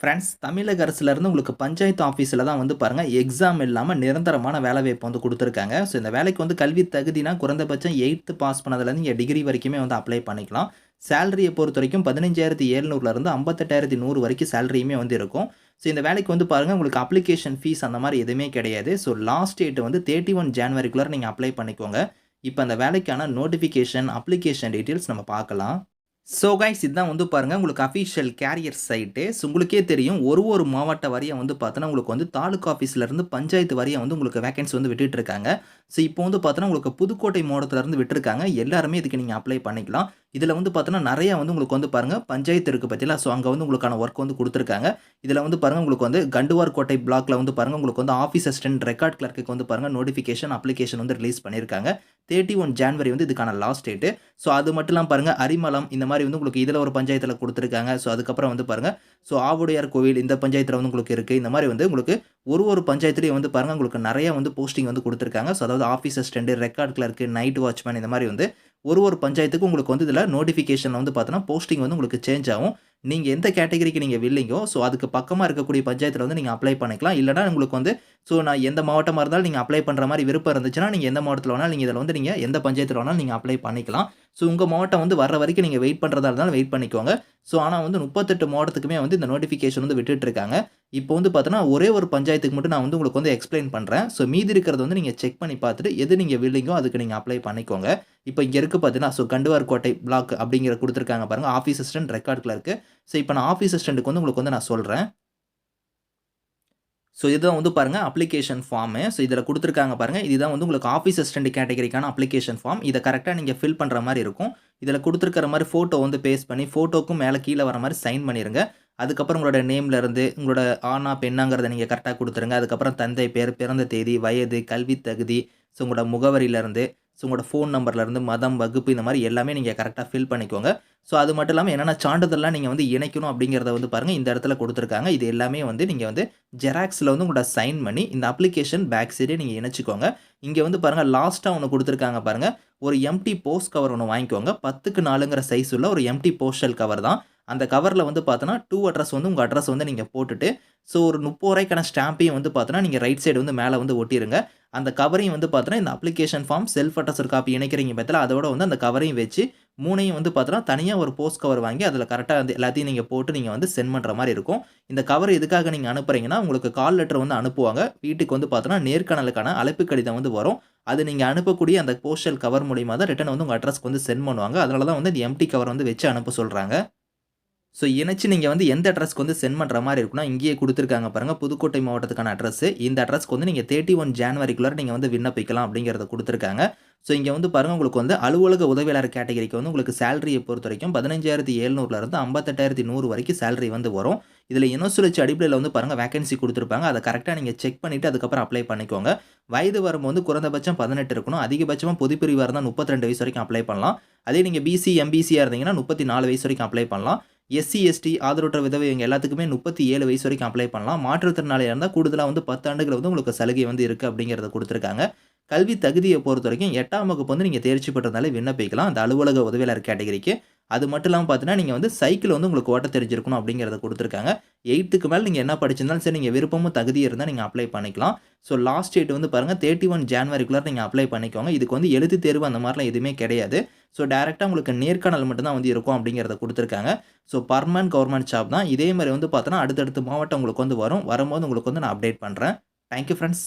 Friends தமிழக அரசுலேருந்து உங்களுக்கு பஞ்சாயத்து ஆஃபீஸில் தான் வந்து பாருங்கள் எக்ஸாம் இல்லாமல் நிரந்தரமான வேலை வாய்ப்பு வந்து கொடுத்துருக்காங்க. ஸோ இந்த வேலைக்கு வந்து கல்வி தகுதினா குறைந்தபட்சம் எயித்து பாஸ் பண்ணதுலேருந்து இங்கே டிகிரி வரைக்குமே வந்து அப்ளை பண்ணிக்கலாம். சேலரியை பொறுத்த வரைக்கும் பதினஞ்சாயிரத்தி ஏழ்நூறுலேருந்து ஐம்பத்தெட்டாயிரத்தி நூறு வரைக்கும் சேலரியுமே வந்து இருக்கும். ஸோ இந்த வேலைக்கு வந்து பாருங்கள் உங்களுக்கு அப்ளிகேஷன் ஃபீஸ் அந்த மாதிரி எதுவுமே கிடையாது. ஸோ லாஸ்ட் டேட் வந்து தேர்ட்டி ஒன் ஜான்வரிக்குள்ளே நீங்கள் அப்ளை பண்ணிக்கோங்க. இப்போ அந்த வேலைக்கான நோட்டிஃபிகேஷன் அப்ளிகேஷன் டீட்டெயில்ஸ் நம்ம பார்க்கலாம். ஸோ கைஸ் இதுதான் வந்து பாருங்கள் உங்களுக்கு அஃபிஷியல் கேரியர் சைட்டு ஸோ உங்களுக்கே தெரியும் ஒரு ஒரு மாவட்ட வரியை வந்து பார்த்தோன்னா உங்களுக்கு வந்து தாலுக்கா ஆஃபீஸ்லேருந்து பஞ்சாயத்து வரியை வந்து உங்களுக்கு வேகன்சி வந்து விட்டுட்டு இருக்காங்க. ஸோ இப்போ வந்து பார்த்தோன்னா உங்களுக்கு புதுக்கோட்டை மாவட்டத்திலேருந்து விட்டுருக்காங்க. எல்லாருமே இதுக்கு நீங்கள் அப்ளை பண்ணிக்கலாம். இதில் வந்து பார்த்தோன்னா நிறையா வந்து உங்களுக்கு வந்து பாருங்கள் பஞ்சாயத்து இருக்குது பார்த்தீங்களா? ஸோ அங்கே வந்து உங்களுக்கான ஒர்க் வந்து கொடுத்துருக்காங்க. இதில் வந்து பாருங்கள் உங்களுக்கு வந்து கண்டுவார் கோட்டை பிளாக்ல வந்து பாருங்கள் உங்களுக்கு வந்து ஆஃபீஸ் அசிஸ்டன்ட் ரெக்கார்ட் கிளர்க்கு வந்து பாருங்கள் நோட்டிஃபிகேஷன் அப்ளிகேஷன் வந்து ரிலீஸ் பண்ணியிருக்காங்க. தேர்ட்டி ஒன் ஜான்வரி வந்து இதுக்கான லாஸ்ட் டேட்டு ஸோ அது மட்டும் இல்லாமல் பாருங்கள் அரிமலம் இந்த மாதிரி வந்து உங்களுக்கு இதில் ஒரு பஞ்சாயத்தில் கொடுத்துருக்காங்க. ஸோ அதுக்கப்புறம் வந்து பாருங்கள் ஸோ ஆவுடையார் கோவில் இந்த பஞ்சாயத்தில் வந்து உங்களுக்கு இருக்குது இந்த மாதிரி வந்து உங்களுக்கு ஒரு ஒரு பஞ்சாயத்துலேயும் வந்து பாருங்கள் உங்களுக்கு நிறைய வந்து போஸ்டிங் வந்து கொடுத்துருக்காங்க. ஸோ அதாவது office assistant record clerk night watchman இந்த மாதிரி வந்து ஒரு ஒரு பஞ்சாயத்துக்கு உங்களுக்கு வந்து இதில் நோட்டிஃபிகேஷன் வந்து பார்த்தோன்னா போஸ்டிங் வந்து உங்களுக்கு சேஞ்ச் ஆகும். நீங்கள் எந்த கேட்டகரிக்கு நீங்கள் வில்லிங்கோ ஸோ அதுக்கு பக்கமாக இருக்கக்கூடிய பஞ்சாயத்தில் வந்து நீங்கள் அப்ளை பண்ணிக்கலாம். இல்லைனா உங்களுக்கு வந்து ஸோ நான் எந்த மாவட்டமாக இருந்தாலும் நீங்கள் அப்ளை பண்ணுற மாதிரி விருப்பம் இருந்துச்சுன்னா நீங்கள் எந்த மாவட்டத்தில் வேணாலும் நீங்கள் இதில் வந்து நீங்கள் எந்த பஞ்சாயத்தில் வேணாலும் நீங்கள் அப்ளை பண்ணிக்கலாம். ஸோ உங்கள் மாவட்டம் வந்து வர வரைக்கும் நீங்கள் வெயிட் பண்ணுறதா இருந்தாலும் வெயிட் பண்ணிக்கோங்க. ஸோ ஆனால் வந்து முப்பத்தெட்டு மாவட்டத்துக்குமே வந்து இந்த நோட்டிஃபிகேஷன் வந்து விட்டுட்டு இருக்காங்க. இப்போ வந்து பார்த்தோன்னா ஒரே ஒரு பஞ்சாயத்துக்கு மட்டும் நான் வந்து உங்களுக்கு வந்து எக்ஸ்பிளைன் பண்ணுறேன் ஸோ மீதி இருக்கிறது வந்து நீங்கள் செக் பண்ணி பார்த்துட்டு எது நீங்கள் வில்லிங்கோ அதுக்கு நீங்கள் அப்ளை பண்ணிக்கோங்க. இப்போ இங்கே இருக்குது பார்த்தீங்கன்னா ஸோ கண்டுவார் கோட்டை பிளாக் அப்படிங்கிற கொடுத்துருக்காங்க பாருங்கள் office assistant record clerk so இப்போ நான் ஆஃபீஸ் அசிஸ்டண்ட்டுக்கு வந்து உங்களுக்கு வந்து நான் சொல்கிறேன் ஸோ இதுதான் வந்து பாருங்கள் அப்ளிகேஷன் ஃபார்மு ஸோ இதில் கொடுத்துருக்காங்க பாருங்கள் இதுதான் வந்து உங்களுக்கு ஆஃபீஸ் அசிஸ்டன்ட் கேட்டகரிக்கான அப்ளிகேஷன் ஃபார்ம் இதை கரெக்டாக நீங்கள் ஃபில் பண்ணுற மாதிரி இருக்கும். இதில் கொடுத்துருக்கிற மாதிரி ஃபோட்டோ வந்து பேஸ்ட் பண்ணி ஃபோட்டோக்கும் மேலே கீழே வர மாதிரி சைன் பண்ணிடுங்க அதுக்கப்புறம் உங்களோட நேம்லேருந்து உங்களோட ஆனா பெண்ணாங்கிறத நீங்கள் கரெக்டாக கொடுத்துருங்க. அதுக்கப்புறம் தந்தை பேர் பிறந்த தேதி வயது கல்வி தகுதி ஸோ உங்களோட முகவரியிலேருந்து ஸோ உங்களோட ஃபோன் நம்பர்லேருந்து மதம் வகுப்பு இந்த மாதிரி எல்லாமே நீங்கள் கரெக்டாக ஃபில் பண்ணிக்கோங்க. ஸோ அது மட்டும் இல்லாமல் என்னென்ன சான்றிதழ்லாம் நீங்கள் வந்து இணைக்கணும் அப்படிங்கிறத வந்து பாருங்கள் இந்த இடத்துல கொடுத்துருக்காங்க. இது எல்லாமே வந்து நீங்கள் வந்து ஜெராக்ஸில் வந்து உங்களோட சைன் பண்ணி இந்த அப்ளிகேஷன் பேக் சைடே நீங்கள் இணைச்சிக்கோங்க. இங்கே வந்து பாருங்கள் லாஸ்ட்டாக ஒன்று கொடுத்துருக்காங்க பாருங்கள் ஒரு எம்டி போஸ்ட் கவர் ஒன்று வாங்கிக்கோங்க. பத்துக்கு நாலுங்கிற சைஸ் உள்ள ஒரு எம்டி போஸ்டல் கவர் தான். அந்த கவரில் வந்து பார்த்தோன்னா டூ அட்ரஸ் வந்து உங்கள் அட்ரஸ் வந்து நீங்கள் போட்டுட்டு ஸோ ஒரு முப்பது ரூபாய்க்கான ஸ்டாம்பையும் வந்து பார்த்தோன்னா நீங்கள் ரைட் சைடு வந்து மேலே வந்து ஒட்டிடுங்க அந்த கவரையும் வந்து பார்த்தோன்னா இந்த அப்ளிகேஷன் ஃபார்ம் செல்ஃப் அட்ரஸ் ஒரு காப்பி இணைக்கிறீங்க பற்றில அதோட வந்து அந்த கவரையும் வச்சு மூணையும் வந்து பார்த்தோன்னா தனியாக ஒரு போஸ்ட் கவர் வாங்கி அதில் கரெக்டாக வந்து எல்லாத்தையும் நீங்கள் போட்டு நீங்கள் வந்து சென்ட் பண்ணுற மாதிரி இருக்கும். இந்த கவர் எதுக்காக நீங்கள் அனுப்புறீங்கன்னா உங்களுக்கு கால் லெட்டர் வந்து அனுப்புவாங்க. வீட்டுக்கு வந்து பார்த்தோன்னா நேர்காணலுக்கான அழைப்பு கடிதம் வந்து வரும். அது நீங்கள் அனுப்பக்கூடிய அந்த போஸ்டல் கவர் மூலியமாக தான் ரிட்டன் வந்து உங்கள் அட்ரஸ்க்கு வந்து சென்ட் பண்ணுவாங்க. அதனால தான் வந்து இந்த எம்டி கவர் வந்து வச்சு அனுப்ப சொல்கிறாங்க ஸோ இணைச்சு நீங்கள் வந்து எந்த அட்ரஸ்க்கு வந்து சென்ட் பண்ணுற மாதிரி இருக்குன்னா இங்கேயே கொடுத்துருக்காங்க பாருங்கள் புதுக்கோட்டை மாவட்டத்துக்கான அட்ரஸ் இந்த அட்ரஸ்க்கு வந்து நீங்கள் தேர்ட்டி ஒன் ஜான்வரிக்குள்ளே நீங்கள் வந்து விண்ணப்பிக்கலாம் அப்படிங்கிறத கொடுத்துருக்காங்க. ஸோ இங்கே வந்து பாருங்கள் உங்களுக்கு வந்து அலுவலக உதவியாளர் கேட்டகரிக்கு வந்து உங்களுக்கு சேலரியை பொறுத்த வரைக்கும் பதினஞ்சாயிரத்தி எழுநூறுலேருந்து ஐம்பத்தெட்டாயிரத்தி நூறு வரைக்கும் சேலரி வந்து வரும். இதில் இனசுழற்சி அடிப்படையில் வந்து பாருங்கள் வேகன்சி கொடுத்துருப்பாங்க. அதை கரெக்டாக நீங்கள் செக் பண்ணிவிட்டு அதுக்கப்புறம் அப்ளை பண்ணிக்கோங்க. வயது வரும்போது குறைந்தபட்சம் பதினெட்டு இருக்கணும். அதிகபட்சமாக பொதுப்பிரிவாக இருந்தால் முப்பத்தி ரெண்டு வயசு வரைக்கும் அப்ளை பண்ணலாம். அதே நீங்கள் பிசி எம்பிசியாக இருந்தீங்கன்னா முப்பத்தி நாலு வயசு வரைக்கும் அப்ளை பண்ணலாம். எஸ்சி எஸ்டி ஆதரவற்ற விதவை இவங்க எல்லாத்துக்குமே முப்பத்தி ஏழு வயசு வரைக்கும் அப்ளை பண்ணலாம். மாற்றுத்திறனாளியாக இருந்தால் கூடுதலாக வந்து பத்து ஆண்டுகள் வந்து உங்களுக்கு சலுகை வந்து இருக்குது அப்படிங்கிறத கொடுத்துருக்காங்க. கல்வி தகுதியை பொறுத்த வரைக்கும் எட்டாம் வகுப்பு வந்து நீங்கள் தேர்ச்சி பெற்றதாலே விண்ணப்பிக்கலாம். அந்த அலுவலக உதவியாளர் கேட்டகரிக்கு. அது மட்டும் இல்லாமல் பார்த்தீங்கன்னா நீங்கள் வந்து சைக்கிள் வந்து உங்களுக்கு ஓட்ட தெரிஞ்சிருக்கணும் அப்படிங்கிறத கொடுத்துருக்காங்க. எயித்துக்கு மேலே நீங்கள் என்ன படிச்சிருந்தாலும் சரி நீங்கள் விருப்பமும் தகுதியாக இருந்தால் நீங்கள் அப்ளை பண்ணிக்கலாம். ஸோ லாஸ்ட் டேட் வந்து பாருங்கள் தேர்ட்டி ஒன் ஜான்வரிக்குள்ளே நீங்கள் அப்ளை பண்ணிக்கோங்க. இதுக்கு வந்து எழுத்து தேர்வு அந்த மாதிரிலாம் எதுவுமே கிடையாது. ஸோ டேரெக்டாக உங்களுக்கு நேர்காணல் மட்டும்தான் வந்து இருக்கும் அப்படிங்கிறத கொடுத்துருக்காங்க. ஸோ பர்மனன்ட் கவர்மெண்ட் ஜாப் தான். இதே மாதிரி வந்து பார்த்தோன்னா அடுத்தடுத்த மாவட்டம் உங்களுக்கு வந்து வரும். வரும்போது உங்களுக்கு வந்து நான் அப்டேட் பண்ணுறேன் தேங்க்யூ ஃப்ரெண்ட்ஸ்